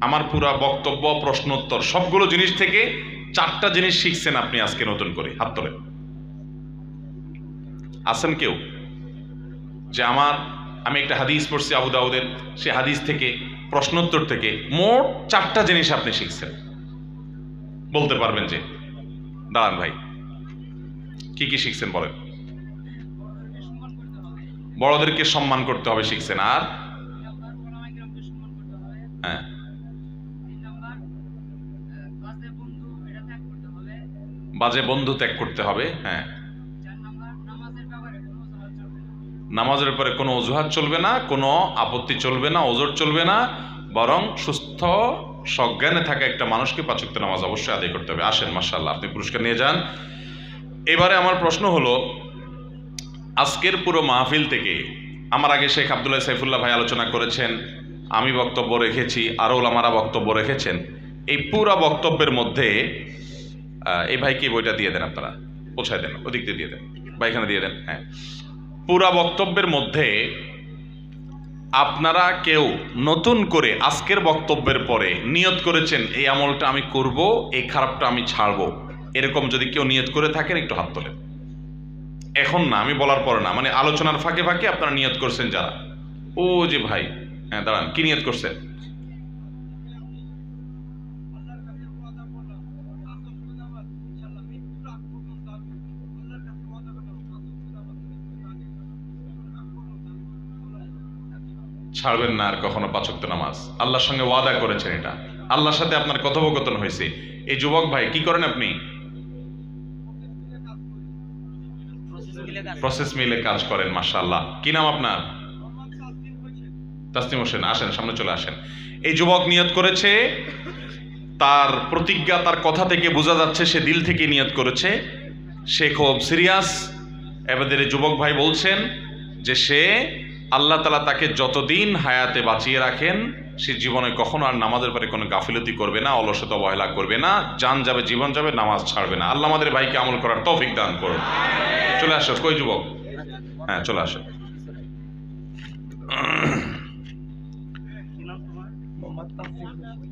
আমার পুরা বক্তব্য, প্রশ্নোত্তর, সবগুলো জিনিস থেকে চারটা জিনিস শিখছেন আপনি আজকে নতুন করে। হাত তোলেন। আছেন কেউ? যে আমার, আমি একটা হাদিস পড়ছি আবু দাউদের, সে হাদিস থেকে, প্রশ্নোত্তর থেকে মোট চারটা জিনিস আপনি শিখছেন। বলতে পারবেন যে, দাঁড়ান ভাই, কি কি শিখছেন বলেন? বড়দেরকে সম্মান করতে হবে শিখছেন, আর? হ্যাঁ। বাজে বন্ধু ত্যাগ করতে হবে হ্যাঁ। নামাজের পরে কোনো অজুহাত চলবে না, কোনো আপত্তি চলবে না, ওজোর চলবে না, বরং সুস্থ সজ্ঞানে থাকা একটা মানুষকে পাচক্ত নামাজ অবশ্যই আদায় করতে হবে। আসেন মার্শাল্লাহ আপনি পুরস্কার নিয়ে যান। এবারে আমার প্রশ্ন হলো, আজকের পুরো মাহফিল থেকে, আমার আগে শেখ আবদুল্লাহ সাইফুল্লাহ ভাই আলোচনা করেছেন, আমি বক্তব্য রেখেছি, আরও ওলামারা বক্তব্য রেখেছেন, এই পুরা বক্তব্যের মধ্যে এই ভাইকে বইটা দিয়ে দেন আপনারা? পৌঁছায় দেন, ওদিক দিয়ে দিয়ে দেন। বা এখানে দিয়ে দেন হ্যাঁ। পুরা বক্তব্যের মধ্যে আপনারা কেউ নতুন করে আজকের বক্তব্যের পরে নিয়ত করেছেন, এই আমলটা আমি করব, এই খারাপটা আমি ছাড়বো। এরকম যদি কেউ নিয়ত করে থাকেন, একটু হাত তোলেন। এখন না, আমি বলার পরে না মানে আলোচনার ফাঁকে ফাঁকে আপনারা নিয়ত করছেন যারা। ও যে ভাই হ্যাঁ দাঁড়ান, কি নিয়ত করছেন? ছাড়বেন না আর কখনো পাচক্ত নামাজ। আল্লাহর সঙ্গে ওয়াদা করেছেন এটা। আল্লাহর সাথে আপনার কথোপকথন হয়েছে। এই যুবক ভাই, কি করেন আপনি? প্রসেস মিলে কাজ করেন, মাশাআল্লাহ। কি নাম আপনার? তাসনিম হোসেন, আসেন, সামনে চলে আসেন। এই যুবক নিয়ত করেছে, তার প্রতিজ্ঞা, তার কথা থেকে বোঝা যাচ্ছে, সে দিল থেকে নিয়ত করেছে। সে খুব সিরিয়াস এবারে যুবক ভাই বলছেন যে সে আল্লাহ তালা তাকে যতদিন হায়াতে বাঁচিয়ে রাখেন সে জীবনে কখনো আর নামাজের পরে কোনো গাফিলতি করবে না অলসতা অবহেলা করবে না যান যাবে জীবন যাবে নামাজ ছাড়বে না। আল্লাহ আমাদের ভাইকে আমল করার তৌফিক দান করুন। চলে আসো কই যুবক? হ্যাঁ চলে আসো।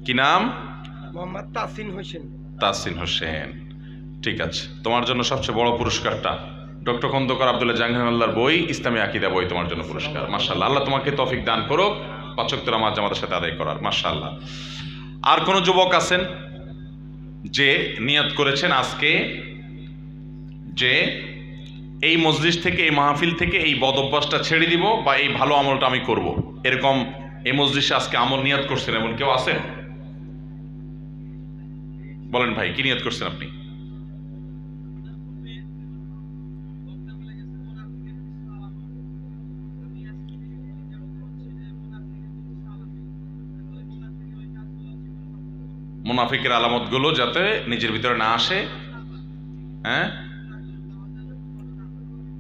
কি নাম? মোহাম্মদ তাসিন হোসেন। তাসিন হোসেন। ঠিক আছে। তোমার জন্য সবচেয়ে বড় পুরস্কারটা? ডক্টর খন্দকার আবদুল্লাহ জাহাঙ্গীর বই, ইসলামী আকিদা বই তোমার জন্য পুরস্কার। মার্শাল্লাহ আল্লাহ তোমাকে তৌফিক দান করুক পাচক নামাজ আমাদের সাথে আদায় করার মার্শাল্লাহ আর কোন যুবক আছেন যে নিয়ত করেছেন আজকে? যে এই মসজিদ থেকে, এই মাহফিল থেকে এই বদ অভ্যাসটা ছেড়ে দিব বা এই ভালো আমলটা আমি করব? এরকম এই মসজিদে আজকে আমল নিয়ত করছেন এমন কেউ আছেন? বলেন ভাই, কি নিয়ত করছেন আপনি? মুনাফিকের আলামতগুলো যাতে নিজের ভিতরে না আসে হ্যাঁ?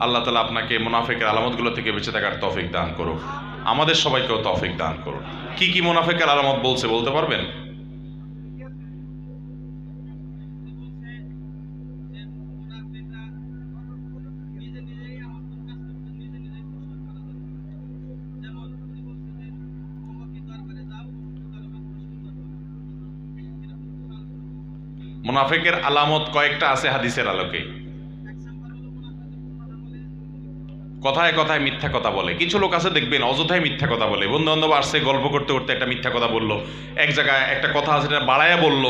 আল্লাহ তালা আপনাকে মুনাফিকের আলামতগুলো থেকে বেঁচে থাকার তফিক দান করুক। আমাদের সবাইকেও তফিক দান করুন কি কি মুনাফিকের আলামত বলছে বলতে পারবেন? মুনাফিকের আলামত কয়েকটা আছে হাদিসের আলোকে। কথায় কথায় মিথ্যা কথা বলে। কিছু লোক আছে, দেখবেন অযথায় মিথ্যা কথা বলে। বন্ধু বান্ধব আসছে, গল্প করতে করতে একটা মিথ্যা কথা বলল। এক জায়গায় একটা কথা আছে এটা বাড়ায়া বলল।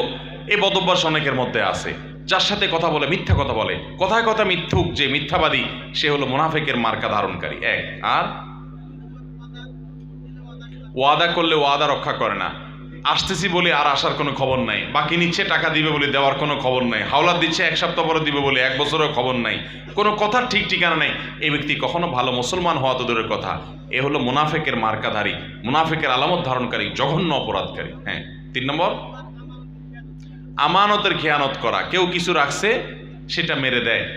এই বদভ্যাস অনেকের মধ্যে আছে। যার সাথে কথা বলে, মিথ্যা কথা বলে। কথায় কথা মিথ্যুক যে মিথ্যাবাদী, সে হলো মুনাফিকের মার্কা ধারণকারী। এক, আর? ওয়াদা করলে ওয়াদা রক্ষা করে না। আসতেছি বলে আর আসার কোনো খবর নাই। বাকি নিচ্ছে, টাকা দিবে বলে দেওয়ার কোনো খবর নাই। হাওলাত দিচ্ছে, এক সপ্তাহ পরে দিবে বলে এক বছরের খবর নাই। কোনো কথার ঠিক ঠিকানা নেই। এই ব্যক্তি কখনো ভালো মুসলমান হওয়া তো দূরের কথা। এ হলো মুনাফেকের মার্কাধারী। মুনাফেকের আলামত ধারণকারী, জঘন্য অপরাধকারী। হ্যাঁ তিন নম্বর। আমানতের খেয়ানত করা। কেউ কিছু রাখছে, সেটা মেরে দেয়।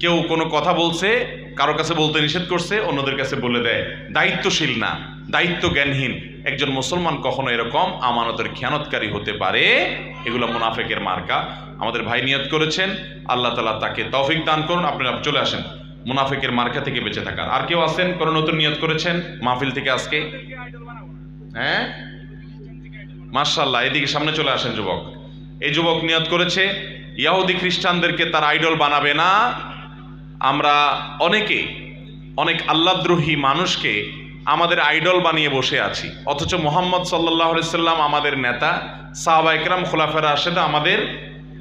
কেউ কোনো কথা বলছে, কারও কাছে বলতে নিষেধ করছে, অন্যদের কাছে বলে দেয়। দায়িত্বশীল না দায়িত্ব জ্ঞানহীন একজন মুসলমান কখনো এরকম আমানতের খেয়ানতকারী হতে পারে? এগুলো মুনাফেকের মার্কা। আমাদের ভাই নিয়ত করেছেন, আল্লাহ তালা তাকে তৌফিক দান করুন। আপনারা চলে আসেন। মুনাফেকের মার্কা থেকে বেঁচে থাকার। আর কেউ আছেন কোনো নতুন নিয়ত করেছেন? মাহফিল থেকে আজকে? হ্যাঁ? মার্শাল্লাহ এদিকে সামনে চলে আসেন যুবক। এই যুবক নিয়ত করেছে, ইয়াহুদি খ্রিস্টানদেরকে তার আইডল বানাবে না। আমরা অনেকে, অনেক আল্লাদ্রোহী মানুষকে আমাদের আইডল বানিয়ে বসে আছি। অথচ মোহাম্মদ সাল্লাহ সাল্লাম আমাদের নেতা, সাহাবা একরাম, খোলাফেরা আসেদা আমাদের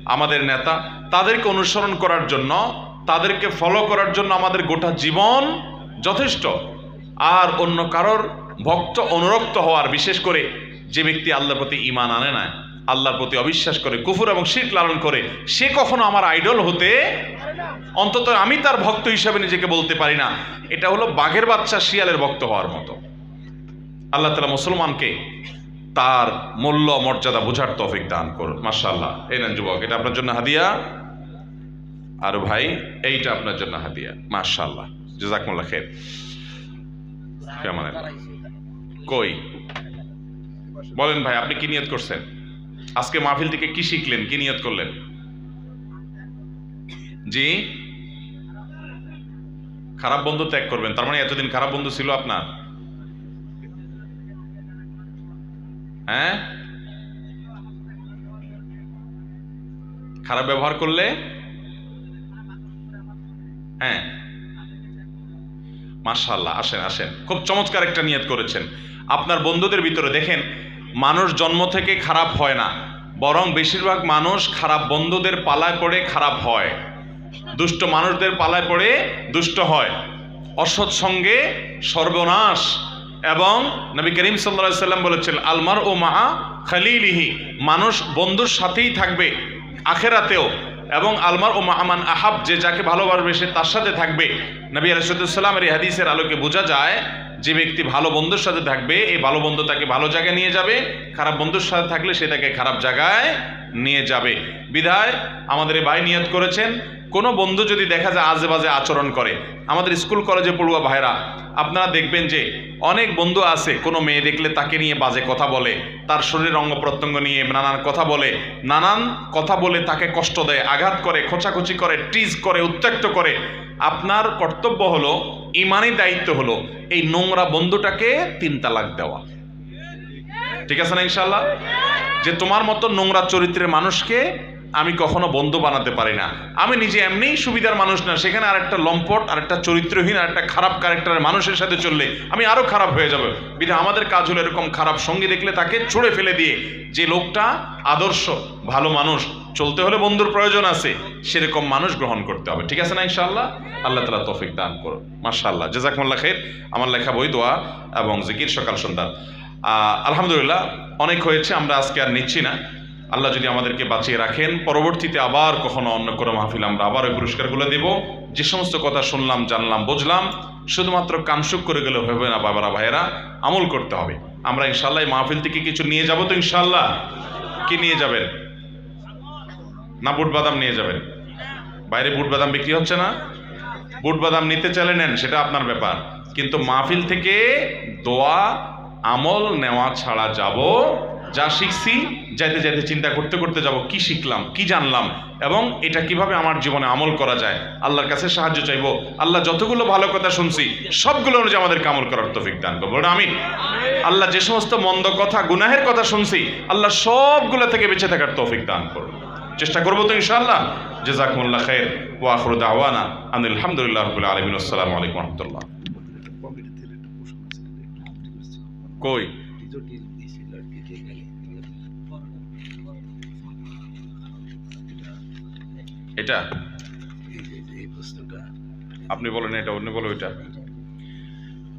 আমাদের নেতা। তাদেরকে অনুসরণ করার জন্য, তাদেরকে ফলো করার জন্য আমাদের গোটা জীবন যথেষ্ট। আর অন্য কারোর ভক্ত অনুরক্ত হওয়ার, বিশেষ করে যে ব্যক্তি আল্লাহর প্রতি ইমান আনে না আল্লাহর প্রতি অবিশ্বাস করে, কুফুর এবং শীত লালন করে। সে কখনো আমার আইডল হতে অন্তত আমি তার ভক্ত হিসাবে নিজেকে বলতে পারি না। এটা হলো বাঘের বাচ্চা শিয়ালের ভক্ত হওয়ার মতো। আল্লাহ তালা মুসলমানকে তার মূল্য, মর্যাদা বোঝার তৌফিক দান করুন। মাশাআল্লাহ। এই নেন যুবক, এটা আপনার জন্য হাদিয়া। আর ভাই, এইটা আপনার জন্য হাদিয়া। মাশাআল্লাহ। জাজাকুমুল্লাহ খের কেমন কই? বলেন ভাই, আপনি কি নিয়ত করছেন? আজকে মাহফিল থেকে কি শিখলেন? কি নিয়ত করলেন? জি? খারাপ বন্ধু ত্যাগ করবেন। তার মানে এতদিন খারাপ বন্ধু ছিল আপনার? হ্যাঁ? খারাপ ব্যবহার করলে? হ্যাঁ। মাশাল্লাহ আসেন আসেন। খুব চমৎকার একটা নিয়ত করেছেন। আপনার বন্ধুদের ভিতরে দেখেন মানুষ জন্ম থেকে খারাপ হয় না, বরং বেশিরভাগ মানুষ খারাপ বন্ধুদের পালায় পড়ে খারাপ হয়। দুষ্ট মানুষদের পালায় পড়ে দুষ্ট হয়। অসৎ সঙ্গে সর্বনাশ এবং নবী করিম সাল্লা সাল্লাম বলেছেন আলমার ও মাহা খালিলিহি মানুষ বন্ধুর সাথেই থাকবে আখেরাতেও এবং আলমার ও মাহমান আহাব, যে যাকে ভালোবাসবে সে তার সাথে থাকবে। নবী আলসালামের এই হাদিসের আলোকে বোঝা যায় যে ব্যক্তি ভালো বন্ধুর সাথে থাকবে, এই ভালো বন্ধু তাকে ভালো জায়গায় নিয়ে যাবে, খারাপ বন্ধুর সাথে থাকলে সে তাকে খারাপ জায়গায় নিয়ে যাবে। বিধায় আমাদের ভাই নিয়ত করেছেন, কোনো বন্ধু যদি দেখা যায় আজে বাজে আচরণ করে, আমাদের স্কুল কলেজে পড়ুয়া ভাইরা, আপনারা দেখবেন যে অনেক বন্ধু আছে, কোনো মেয়ে দেখলে তাকে নিয়ে বাজে কথা বলে, তার শরীরের অঙ্গ প্রত্যঙ্গ নিয়ে নানান কথা বলে, নানান কথা বলে তাকে কষ্ট দেয়, আঘাত করে, খোঁচাখুচি করে, টিজ করে, উত্ত্যক্ত করে। আপনার কর্তব্য হলো ইমানই দায়িত্ব হলো এই নোংরা বন্ধুটাকে তিন তালাক দেওয়া। ঠিক আছে না ইনশাল্লাহ যে তোমার মতো নোংরা চরিত্রের মানুষকে আমি কখনো বন্ধু বানাতে পারি না। আমি নিজে এমনিই সুবিধার মানুষ না, সেখানে আর একটা লম্পট আর একটা চরিত্রহীন আর একটা খারাপ ক্যারেক্টারের মানুষের সাথে চললে আমি আরও খারাপ হয়ে যাব। বিধা আমাদের কাজ হলো এরকম খারাপ সঙ্গী দেখলে তাকে ছুঁড়ে ফেলে দিয়ে যে লোকটা আদর্শ, ভালো মানুষ চলতে হলে বন্ধুর প্রয়োজন আছে, সেরকম মানুষ গ্রহণ করতে হবে। ঠিক আছে না ইনশাআল্লাহ? আল্লাহ তালা তফিক দান করো মাশাআল্লাহ। জেজাকমুল্লাহ খের আমার লেখা বই, দোয়া এবং জিকির সকাল সন্ধ্যা। আলহামদুলিল্লাহ, অনেক হয়েছে, আমরা আজকে আর নিচ্ছি না। আল্লাহ যদি আমাদেরকে বাঁচিয়ে রাখেন, পরবর্তীতে আবার কখনো অন্য কোনো মাহফিল আমরা আবার ওই পুরস্কারগুলো দেব। যে সমস্ত কথা শুনলাম, জানলাম, বুঝলাম, শুধুমাত্র কানসুক করে গেলে হবে না, বাবারা, ভাইয়েরা, আমল করতে হবে। আমরা ইনশাল্লাহ মাহফিল থেকে কিছু নিয়ে যাব তো ইনশাল্লাহ কি নিয়ে যাবেন? না বুট বাদাম নিয়ে যাবেন? বাইরে বুট বাদাম বিক্রি হচ্ছে না? বুট বাদাম নিতে চাইলে নেন, সেটা আপনার ব্যাপার। কিন্তু মাহফিল থেকে দোয়া, আমল নেওয়া ছাড়া যাব, যা শিখছি, যাইতে যাইতে চিন্তা করতে করতে যাব, কি শিখলাম, কি জানলাম, এবং এটা কীভাবে আমার জীবনে আমল করা যায়, আল্লাহর কাছে সাহায্য চাইব, আল্লাহ যতগুলো ভালো কথা শুনছি, সবগুলো অনুযায়ী আমাদেরকে আমল করার তৌফিক দান করব আমি আল্লাহ যে সমস্ত মন্দ কথা, গুনাহের কথা শুনছি, আল্লাহ সবগুলো থেকে বেঁচে থাকার তৌফিক দান করব চেষ্টা করব তো ইনশাআল্লাহ। জেজাকুমুল্লাহ খের ও আখরুদ আওয়ানা আনিল আলহামদুলিল্লাহ রবিল আলমিন। আসসালামু আলাইকুম রহমতুল্লাহ। কই? এটা? আপনি বলেন, এটা অন্য বলো, এটা।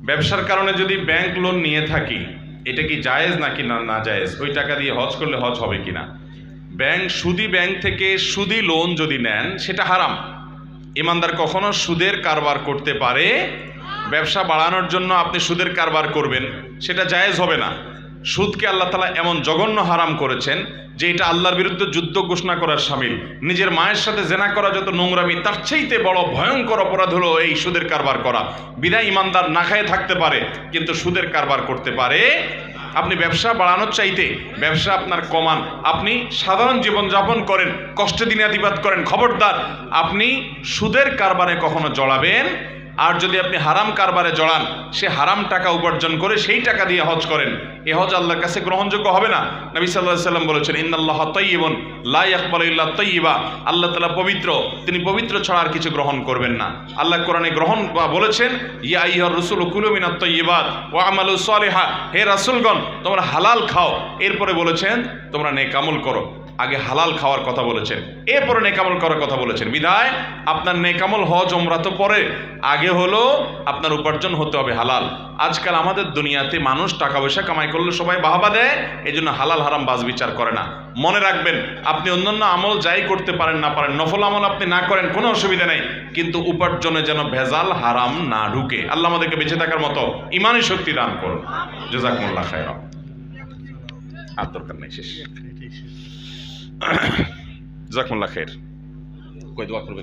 ব্যবসার কারণে যদি ব্যাংক লোন নিয়ে থাকি, এটা কি জায়েজ নাকি না না জায়েজ? ওই টাকা দিয়ে হজ করলে হজ হবে কিনা? ব্যাংক, সুদি ব্যাংক থেকে সুদি লোন যদি নেন, সেটা হারাম। ইমানদার কখনো সুদের কারবার করতে পারে। ব্যবসা বাড়ানোর জন্য আপনি সুদের কারবার করবেন, সেটা জায়েজ হবে না। সুদকে আল্লাহ তালা এমন জঘন্য হারাম করেছেন যে এটা আল্লাহর বিরুদ্ধে যুদ্ধ ঘোষণা করার সামিল। নিজের মায়ের সাথে জেনা করা যত নোংরামি, তার চাইতে বড় ভয়ঙ্কর অপরাধ হলো এই সুদের কারবার করা। বিদায় ইমানদার না খায়ে থাকতে পারে, কিন্তু সুদের কারবার করতে পারে। আপনি ব্যবসা বাড়ানোর চাইতে ব্যবসা আপনার কমান। আপনি সাধারণ জীবনযাপন করেন, কষ্টে দিনাতিপাত করেন। খবরদার, আপনি সুদের কারবারে কখনো জড়াবেন? আর যদি আপনি হারাম কারবারে জড়ান, সে হারাম টাকা উপার্জন করে সেই টাকা দিয়ে হজ করেন। এ হজ আল্লাহর কাছে গ্রহণযোগ্য হবে না। নবী সাল্লাহ সাল্লাম বলেছেন ইন্দাল্লাহ তৈবন লাই আকবর ইল্লাহ তৈবা আল্লাহ তালা পবিত্র, তিনি পবিত্র ছাড়া আর কিছু গ্রহণ করবেন না। আল্লাহ কোরআনে গ্রহণ বা বলেছেন, ইয়া ইহর রসুল কুলুমিনা তৈবাদ ও আমালু সালেহা। হে রাসুলগণ, তোমরা হালাল খাও। এরপরে বলেছেন, তোমরা নেকামল করো। আগে হালাল খাওয়ার কথা বলেছেন। এরপরে নেকামল করার কথা বলেছেন। বিধায় আপনার নেকামল হজ ওমরা তো পরে। আগে হলো আপনার উপার্জন হতে হবে হালাল। আজকাল আমাদের দুনিয়াতে মানুষ টাকা পয়সা কামাই করলে সবাই বাহাবা দেয় এই জন্য হালাল হারাম বাজ বিচার করে না। মনে রাখবেন, আপনি অন্যান্য আমল যাই করতে পারেন না পারেন, নফল আমল আপনি না করেন, কোনো অসুবিধা নেই। কিন্তু উপার্জনে যেন ভেজাল হারাম না ঢুকে। আল্লাহ আমাদেরকে বেঁচে থাকার মতো ইমানই শক্তি দান করুন। জেজাকুল্লাহ খায়রা আর দরকার নেই, শেষ। জাকুল্লাহ খের কই দোয়া করবে